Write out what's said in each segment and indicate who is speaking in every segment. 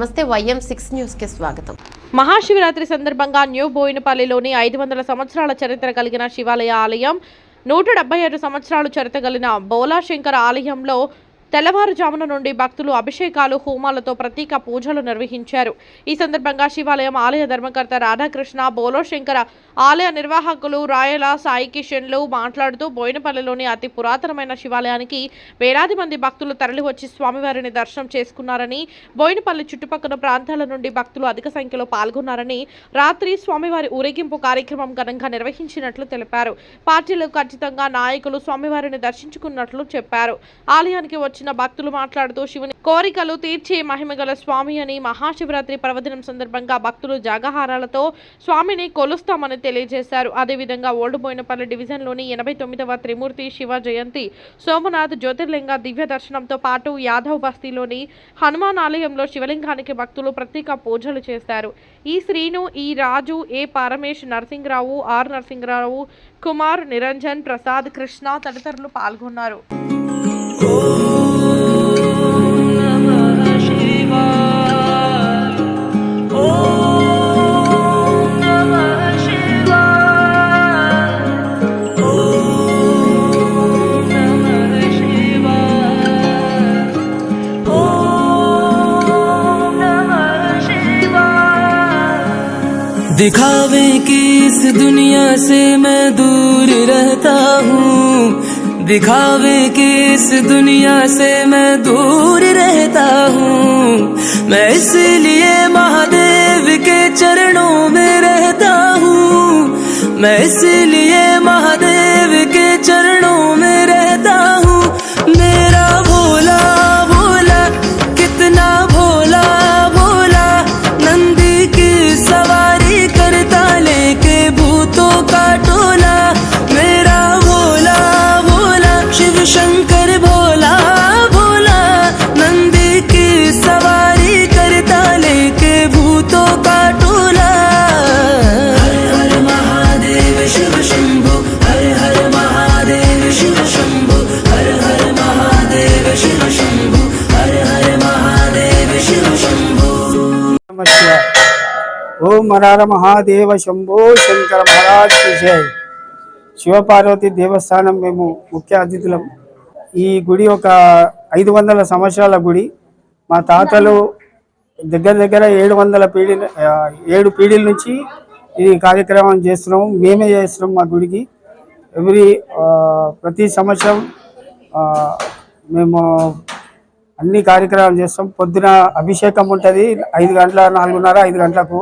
Speaker 1: నమస్తే YM six న్యూస్కి స్వాగతం.
Speaker 2: మహాశివరాత్రి సందర్భంగా న్యూ బోయినపల్లిలోని ఐదు వందల సంవత్సరాల చరిత్ర కలిగిన శివాలయ ఆలయం నూట డెబ్బై ఐదు సంవత్సరాలు చరిత్ర కలిగిన బోలాశంకర ఆలయంలో తెల్లవారుజామున నుండి భక్తులు అభిషేకాలు హోమాలతో ప్రత్యేక పూజలు నిర్వహించారు. ఈ సందర్భంగా శివాలయం ఆలయ ధర్మకర్త రాధాకృష్ణ బోలోశంకర ఆలయ నిర్వాహకులు రాయల సాయి కిషన్లు మాట్లాడుతూ బోయినపల్లిలోని అతి పురాతనమైన శివాలయానికి వేలాది మంది భక్తులు తరలివచ్చి స్వామివారిని దర్శనం చేసుకున్నారని బోయినపల్లి చుట్టుపక్కల ప్రాంతాల నుండి భక్తులు అధిక సంఖ్యలో పాల్గొన్నారని రాత్రి స్వామివారి ఊరేగింపు కార్యక్రమం ఘనంగా నిర్వహించినట్లు తెలిపారు. పార్టీలు ఖచ్చితంగా నాయకులు స్వామివారిని దర్శించుకున్నట్లు చెప్పారు. ఆలయానికి వచ్చి వచ్చిన భక్తులు మాట్లాడుతూ శివుని కోరికలు తీర్చే మహిమగల స్వామి అని మహాశివరాత్రి పర్వదినం సందర్భంగా భక్తులు జాగహారాలతో స్వామిని కొలుస్తామని తెలియజేశారు. అదేవిధంగా ఓల్డ్ బోయినపల్లి డివిజన్లోని ఎనభై తొమ్మిదవ త్రిమూర్తి శివ జయంతి సోమనాథ్ జ్యోతిర్లింగ దివ్య దర్శనంతో పాటు యాదవ్ బస్తీలోని హనుమాన్ ఆలయంలో శివలింగానికి భక్తులు ప్రత్యేక పూజలు చేశారు. ఈ శ్రీను ఈ రాజు ఏ పరమేశ్ నరసింహరావు ఆర్ నరసింహరావు కుమార్ నిరంజన్ ప్రసాద్ కృష్ణ తదితరులు పాల్గొన్నారు.
Speaker 3: दिखावे की इस दुनिया से मैं दूर रहता हूँ। दिखावे की इस दुनिया से मैं दूर रहता हूँ। मैं इसलिए महादेव के चरणों में रहता हूँ। मैं इसलिए
Speaker 4: నమ మరార మహాదేవ శంభో శంకర మహారాజ్కి శివపార్వతి దేవస్థానం మేము ముఖ్య అతిథులం. ఈ గుడి ఒక ఐదు వందల సంవత్సరాల గుడి. మా తాతలు దగ్గర దగ్గర ఏడు వందల పీడి ఏడు పీఢీల నుంచి ఈ కార్యక్రమం చేస్తున్నాము. మేమే చేస్తున్నాం మా గుడికి. ఎవ్రీ ప్రతి సంవత్సరం మేము అన్ని కార్యక్రమాలు చేస్తాం. పొద్దున అభిషేకం ఉంటుంది ఐదు గంటల నాలుగున్నర ఐదు గంటలకు.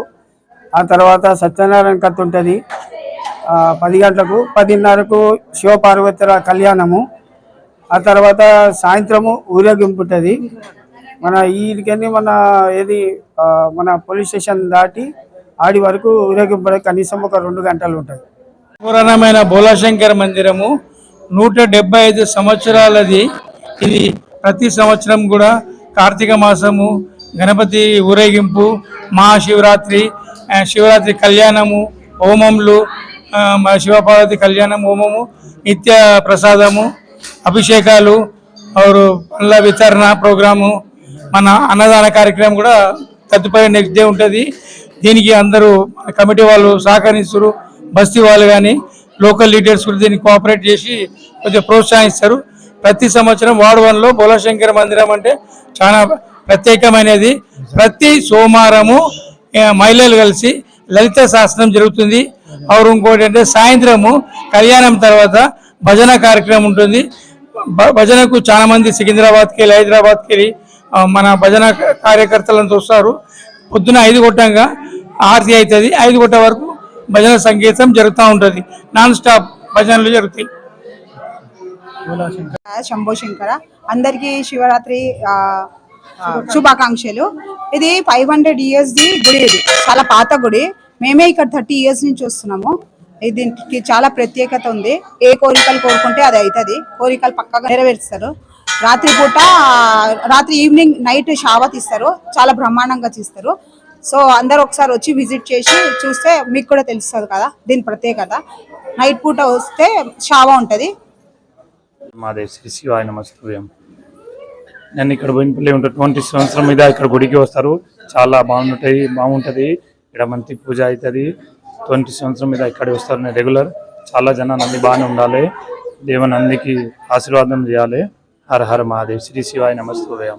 Speaker 4: ఆ తర్వాత సత్యనారాయణ కథ ఉంటుంది. పది గంటలకు పదిన్నరకు శివపార్వతుల కళ్యాణము. ఆ తర్వాత సాయంత్రము ఊరేగింపు ఉంటుంది. మన వీటికని మన ఏది మన పోలీస్ స్టేషన్ దాటి ఆడి వరకు ఊరేగింపు కనీసం ఒక రెండు గంటలు ఉంటుంది.
Speaker 5: పురాణమైన బోలాశంకర మందిరము నూట ఐదు సంవత్సరాలది. ఇది ప్రతి సంవత్సరం కూడా కార్తీక మాసము గణపతి ఊరేగింపు మహాశివరాత్రి శివరాత్రి కళ్యాణము హోమములు శివపార్వతి కళ్యాణం హోమము నిత్య ప్రసాదము అభిషేకాలు పండ్ల వితరణ ప్రోగ్రాము మన అన్నదాన కార్యక్రమం కూడా తదుపరి నెక్స్ట్ డే ఉంటుంది. దీనికి అందరూ మన కమిటీ వాళ్ళు సహకరిస్తారు. బస్తీ వాళ్ళు కానీ లోకల్ లీడర్స్ కూడా దీన్ని కోఆపరేట్ చేసి కొంచెం ప్రోత్సహిస్తారు. ప్రతి సంవత్సరం వార్డు వన్లో బోలశంకర మందిరం అంటే చాలా ప్రత్యేకమైనది. ప్రతి సోమవారము మహిళలు కలిసి లలిత శాస్త్రం జరుగుతుంది. అవరు ఇంకోటి అంటే సాయంత్రము కళ్యాణం తర్వాత భజన కార్యక్రమం ఉంటుంది. భ- భజనకు చాలా మంది సికింద్రాబాద్కి వెళ్ళి హైదరాబాద్కి వెళ్ళి మన భజన కార్యకర్తలను చూస్తారు పొద్దున ఐదు కొట్టంగా ఆరతి అవుతుంది. ఐదు కొట్ట వరకు భజన సంగీతం జరుగుతూ ఉంటుంది. నాన్ స్టాప్ భజనలు జరుగుతాయి.
Speaker 6: శంభో శంకర. అందరికీ శివరాత్రి ఆ, శుభాకాంక్షలు. ఇది ఫైవ్ హండ్రెడ్ ఇయర్స్ ది గుడి ఇది. చాలా పాత గుడి. మేమే ఇక్కడ థర్టీ ఇయర్స్ నుంచి వస్తున్నాము. దీనికి చాలా ప్రత్యేకత ఉంది. ఏ కోరికలు కోరుకుంటే అది అవుతుంది కోరికలు పక్కగా నెరవేరుస్తారు. రాత్రి పూట రాత్రి ఈవినింగ్ నైట్ షావత్ ఇస్తారు చాలా బ్రహ్మాండంగా చేస్తారు సో అందరు ఒకసారి వచ్చి విజిట్ చేసి చూస్తే మీకు కూడా తెలుస్తుంది కదా. దీని ప్రత్యేకత. నైట్ పూట వస్తే షావా ఉంటుంది.
Speaker 7: మాదేవి శ్రీ శివాయ నమస్తూయం. నేను ఇక్కడ బోయినపల్లి ఉంటా ట్వంటీ సంవత్సరం మీద ఇక్కడ గుడికి వస్తారు. చాలా బాగుంటాయి బాగుంటుంది. ఇక్కడ మంచి పూజ అవుతుంది. ట్వంటీ సంవత్సరం మీద ఇక్కడ వస్తారు రెగ్యులర్. చాలా జనాలు అన్ని బాగానే ఉండాలి. దేవుని అందరికి ఆశీర్వాదం చేయాలి. హర హర మహాదేవ్. శ్రీ శివాయ నమస్తూయం.